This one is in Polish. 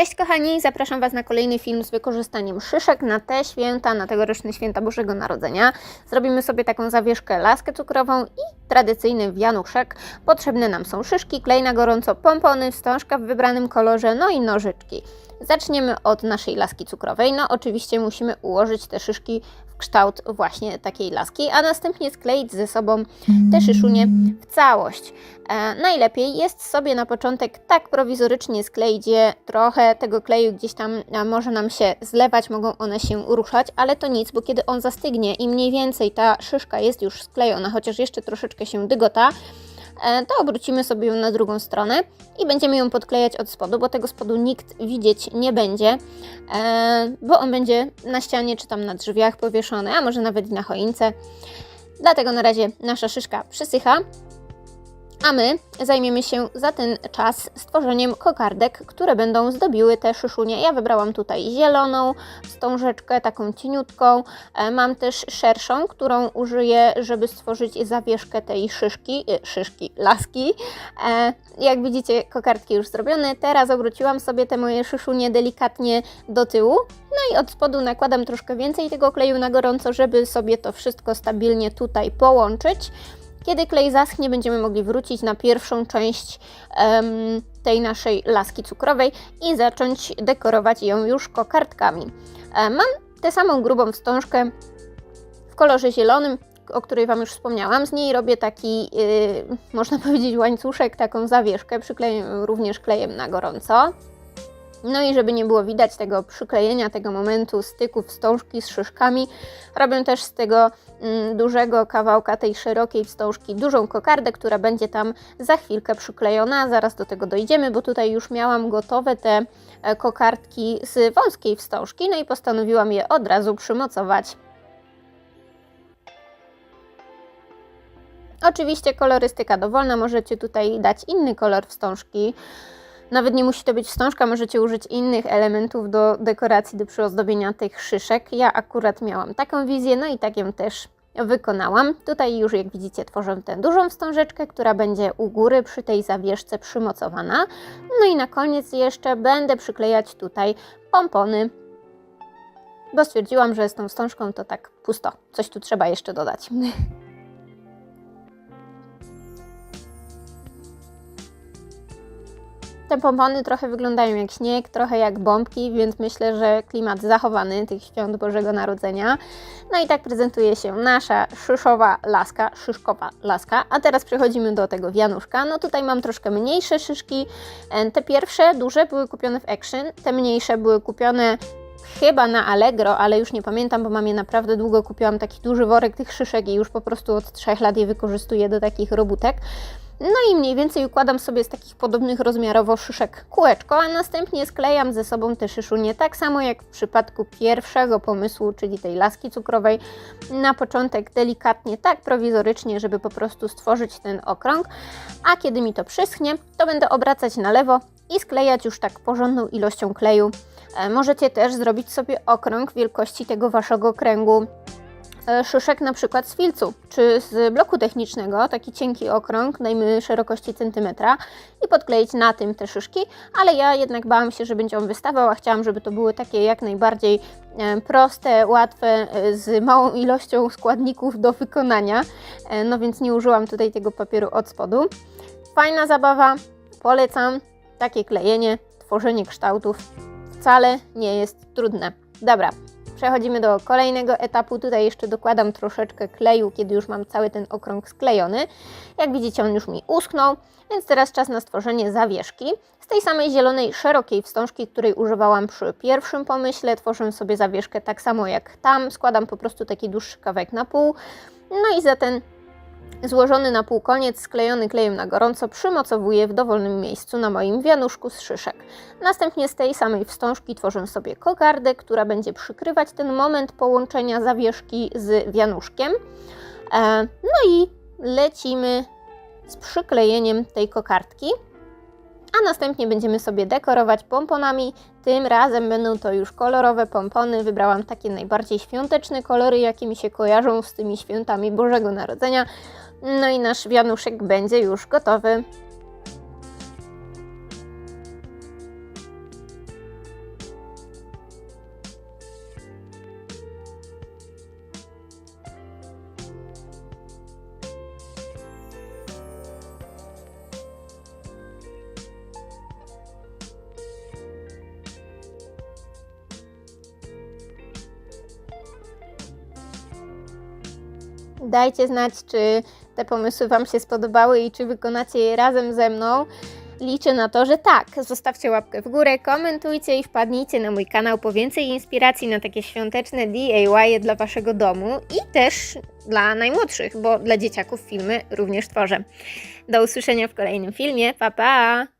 Cześć kochani, zapraszam Was na kolejny film z wykorzystaniem szyszek na te święta, na tegoroczne święta Bożego Narodzenia. Zrobimy sobie taką zawieszkę, laskę cukrową i tradycyjny wianuszek. Potrzebne nam są szyszki, klej na gorąco, pompony, wstążka w wybranym kolorze, no i nożyczki. Zaczniemy od naszej laski cukrowej. No oczywiście musimy ułożyć te szyszki kształt właśnie takiej laski, a następnie skleić ze sobą te szyszunie w całość. E, najlepiej jest sobie na początek tak prowizorycznie skleić je, trochę tego kleju gdzieś tam może nam się zlewać, mogą one się ruszać, ale to nic, bo kiedy on zastygnie i mniej więcej ta szyszka jest już sklejona, chociaż jeszcze troszeczkę się dygota, to obrócimy sobie ją na drugą stronę i będziemy ją podklejać od spodu, bo tego spodu nikt widzieć nie będzie, e, bo on będzie na ścianie czy tam na drzwiach powieszony, a może nawet na choince. Dlatego na razie nasza szyszka przysycha. A my zajmiemy się za ten czas stworzeniem kokardek, które będą zdobiły te szyszunie. Ja wybrałam tutaj zieloną wstążeczkę, taką cieniutką. E, Mam też szerszą, którą użyję, żeby stworzyć zawieszkę tej szyszki, e, szyszki, laski. E, Jak widzicie, kokardki już zrobione. Teraz obróciłam sobie te moje szyszunie delikatnie do tyłu. No i od spodu nakładam troszkę więcej tego kleju na gorąco, żeby sobie to wszystko stabilnie tutaj połączyć. Kiedy klej zaschnie, będziemy mogli wrócić na pierwszą część em, tej naszej laski cukrowej i zacząć dekorować ją już kokardkami. E, mam tę samą grubą wstążkę w kolorze zielonym, o której Wam już wspomniałam. Z niej robię taki, yy, można powiedzieć, łańcuszek, taką zawieszkę. Przykleję również klejem na gorąco. No i żeby nie było widać tego przyklejenia, tego momentu styku wstążki z szyszkami, robię też z tego mm, dużego kawałka tej szerokiej wstążki dużą kokardę, która będzie tam za chwilkę przyklejona. Zaraz do tego dojdziemy, bo tutaj już miałam gotowe te e, kokardki z wąskiej wstążki, no i postanowiłam je od razu przymocować. Oczywiście kolorystyka dowolna, możecie tutaj dać inny kolor wstążki. Nawet nie musi to być wstążka, możecie użyć innych elementów do dekoracji, do przyozdobienia tych szyszek. Ja akurat miałam taką wizję, no i tak ją też wykonałam. Tutaj już jak widzicie tworzę tę dużą wstążeczkę, która będzie u góry przy tej zawieszce przymocowana. No i na koniec jeszcze będę przyklejać tutaj pompony, bo stwierdziłam, że z tą wstążką to tak pusto. Coś tu trzeba jeszcze dodać. Te pompony trochę wyglądają jak śnieg, trochę jak bombki, więc myślę, że klimat zachowany tych świąt Bożego Narodzenia. No i tak prezentuje się nasza szyszowa laska, szyszkowa laska. A teraz przechodzimy do tego wianuszka. No tutaj mam troszkę mniejsze szyszki. E, Te pierwsze, duże, były kupione w Action. Te mniejsze były kupione chyba na Allegro, ale już nie pamiętam, bo mam je naprawdę długo. Kupiłam taki duży worek tych szyszek i już po prostu od trzech lat je wykorzystuję do takich robótek. No i mniej więcej układam sobie z takich podobnych rozmiarowo szyszek kółeczko, a następnie sklejam ze sobą te szyszunie tak samo jak w przypadku pierwszego pomysłu, czyli tej laski cukrowej. Na początek delikatnie, tak prowizorycznie, żeby po prostu stworzyć ten okrąg, a kiedy mi to przyschnie, to będę obracać na lewo i sklejać już tak porządną ilością kleju. E, Możecie też zrobić sobie okrąg wielkości tego waszego kręgu szyszek na przykład z filcu, czy z bloku technicznego, taki cienki okrąg, dajmy szerokości centymetra i podkleić na tym te szyszki, ale ja jednak bałam się, że będzie on wystawał, a chciałam, żeby to były takie jak najbardziej e, proste, łatwe, e, z małą ilością składników do wykonania, E, no więc nie użyłam tutaj tego papieru od spodu. Fajna zabawa, polecam, takie klejenie, tworzenie kształtów wcale nie jest trudne. Dobra, Przechodzimy do kolejnego etapu. Tutaj jeszcze dokładam troszeczkę kleju, kiedy już mam cały ten okrąg sklejony. Jak widzicie, on już mi uschnął, więc teraz czas na stworzenie zawieszki. Z tej samej zielonej, szerokiej wstążki, której używałam przy pierwszym pomyśle, tworzę sobie zawieszkę tak samo jak tam. Składam po prostu taki dłuższy kawałek na pół. No i za ten Złożony na pół koniec, sklejony klejem na gorąco, przymocowuję w dowolnym miejscu na moim wianuszku z szyszek. Następnie z tej samej wstążki tworzę sobie kokardę, która będzie przykrywać ten moment połączenia zawieszki z wianuszkiem. E, no i lecimy z przyklejeniem tej kokardki. A następnie będziemy sobie dekorować pomponami. Tym razem będą to już kolorowe pompony. Wybrałam takie najbardziej świąteczne kolory, jakie mi się kojarzą z tymi świętami Bożego Narodzenia. No i nasz wianuszek będzie już gotowy. Dajcie znać, czy te pomysły Wam się spodobały i czy wykonacie je razem ze mną. Liczę na to, że tak. Zostawcie łapkę w górę, komentujcie i wpadnijcie na mój kanał po więcej inspiracji na takie świąteczne DIY dla Waszego domu i też dla najmłodszych, bo dla dzieciaków filmy również tworzę. Do usłyszenia w kolejnym filmie. Pa pa!